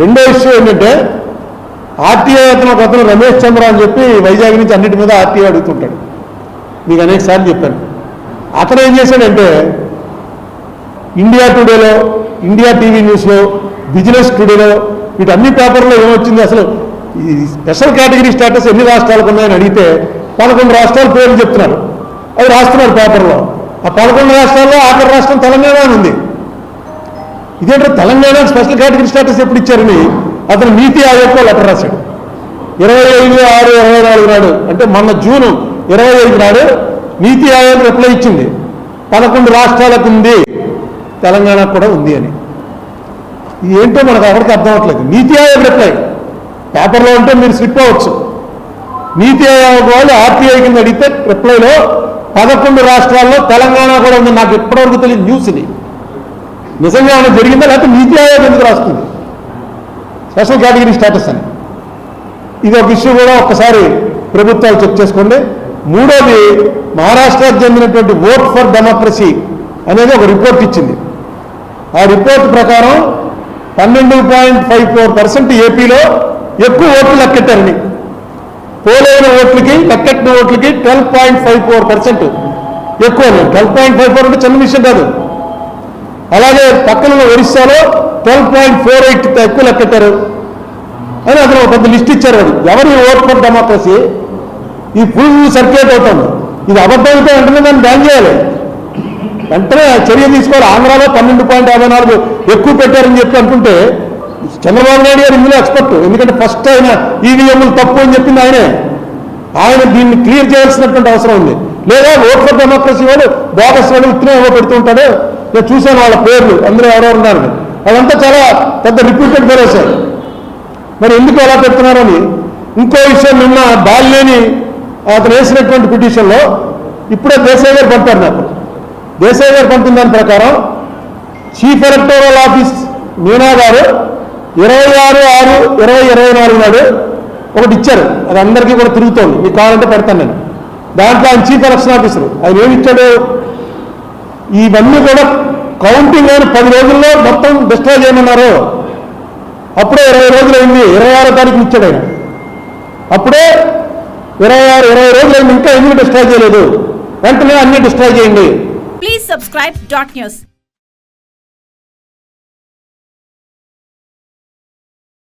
రెండో ఇష్యూ ఏంటంటే ఆర్టీఐ అతను ఒక అతను రమేష్ చంద్ర అని చెప్పి వైజాగ్ నుంచి అన్నిటి మీద ఆర్టీఐ అడుగుతుంటాడు. మీకు అనేక సార్లు చెప్పాను. అతను ఏం చేశాడంటే ఇండియా టుడేలో ఇండియా టీవీ న్యూస్లో బిజినెస్ టుడేలో వీటన్ని పేపర్లో ఏమొచ్చింది అసలు? ఈ స్పెషల్ కేటగిరీ స్టేటస్ ఎన్ని రాష్ట్రాలకు ఉన్నాయని అడిగితే పదకొండు రాష్ట్రాల పేర్లు చెప్తున్నారు. అవి రాస్తున్నారు పేపర్లో. ఆ పదకొండు రాష్ట్రాల్లో ఆఖరి రాష్ట్రం తెలంగాణ అని ఉంది. ఇదేంటో తెలంగాణ స్పెషల్ కేటగిరీ స్టేటస్ ఎప్పుడు ఇచ్చారని అతను నీతి ఆయోగ్లో లెటర్ రాశాడు. ఇరవై ఐదు ఆరు ఇరవై నాలుగు నాడు అంటే మొన్న జూన్ ఇరవై ఐదు నాడు నీతి ఆయోగ్ రిప్లై ఇచ్చింది. పదకొండు రాష్ట్రాలకు ఉంది తెలంగాణకు కూడా ఉంది అని. ఇది ఏంటో మనకు ఎవరికి అర్థం అవట్లేదు. నీతి ఆయోగ్ రిప్లై. పేపర్లో ఉంటే మీరు స్లిప్ అవ్వచ్చు. నీతి ఆయోగ్ వాళ్ళు ఆర్టీఐ కింద అడిగితే రిప్లైలో పదకొండు రాష్ట్రాల్లో తెలంగాణ కూడా ఉంది. నాకు ఇప్పటివరకు తెలియదు న్యూస్ ఇది. నిజంగా ఏమైనా జరిగిందా? లేకపోతే నీతి ఆయోగ్ ఎందుకు రాస్తుంది? స్పెషల్ కేటగిరీ స్టేటస్ అని. ఇది ఒక ఇష్యూ కూడా ఒక్కసారి ప్రభుత్వాలు చెక్ చేసుకోండి. మూడోది మహారాష్ట్రకు చెందినటువంటి ఓట్ ఫర్ డెమోక్రసీ అనేది ఒక రిపోర్ట్ ఇచ్చింది. ఆ రిపోర్ట్ ప్రకారం పన్నెండు పాయింట్ ఫైవ్ ఫోర్ పర్సెంట్ ఏపీలో ఎక్కువ ఓట్లు లెక్కెట్టారని. పోలైన ఓట్లకి లెక్కెట్టిన ఓట్లకి twelve point five four percent ఎక్కువ. ట్వెల్వ్ పాయింట్ ఫైవ్ ఫోర్ అంటే చిన్న విషయం కాదు. అలాగే పక్కన ఒరిస్సాలో ట్వెల్వ్ పాయింట్ ఫోర్ ఎయిట్ ఎక్కువ లెక్కెట్టారు. అని అతను ఒక పెద్ద లిస్ట్ ఇచ్చారు వాడు ఎవరు ఓట్ ఫర్ డెమోక్రసీ ఈ ఫుల్ సర్క్యులేట్ అవుతుంది. ఇది అబద్ధంతో వెంటనే దాన్ని బ్యాన్ చేయాలి. వెంటనే చర్య తీసుకోవాలి. ఆంధ్రాలో పన్నెండు పాయింట్ యాభై నాలుగు ఎక్కువ పెట్టారని చెప్పి అనుకుంటే చంద్రబాబు నాయుడు గారు ఇందులో ఎక్స్పర్ట్ ఎందుకంటే ఫస్ట్ ఆయన ఈవీఎంలు తప్పు అని చెప్పింది ఆయనే. ఆయన దీన్ని క్లియర్ చేయాల్సినటువంటి అవసరం ఉంది. లేదా ఓట్ ఫర్ డెమోక్రసీ వాడు బోగస్ వాడు ఉత్తరం ఏవో పెడుతుంటాడు నేను చూశాను వాళ్ళ పేర్లు అందరూ ఎవరో ఉన్నారు. అదంతా చాలా పెద్ద రిపీటెడ్ ఫెలోస్ మరి ఎందుకు అలా పెడుతున్నారని ఇంకో విషయం నిన్న బాలినేని అతను వేసినటువంటి పిటిషన్లో ఇప్పుడే దేశాయ్ గారు పంపారు నాకు. దేశాయ్ గారు పంపిన దాని ప్రకారం చీఫ్ ఎలక్టోరల్ ఆఫీస్ మీనా గారు ఇరవై ఆరు ఆరు ఇరవై ఇరవై నాలుగు నాడు ఒకటి ఇచ్చారు. అది అందరికీ కూడా తిరుగుతోంది. మీకు కావాలంటే పెడతాను నేను. దాంట్లో ఆయన చీఫ్ ఎలక్షన్ ఆఫీసర్ ఆయన ఏమి ఇచ్చాడు ఇవన్నీ కూడా కౌంటింగ్ అయిన పది రోజుల్లో మొత్తం డిస్ట్రాయ్ చేయమన్నారు. అప్పుడే ఇరవై రోజులు అయింది ఇరవై ఆరో తారీఖు ఇచ్చాడు ఆయన. అప్పుడే ఇరవై ఆరు ఇరవై రోజులు అయింది ఇంకా ఎందుకు డిస్ట్రాయ్ చేయలేదు? వెంటనే అన్ని డిస్ట్రాయ్ చేయండి. Please subscribe dot news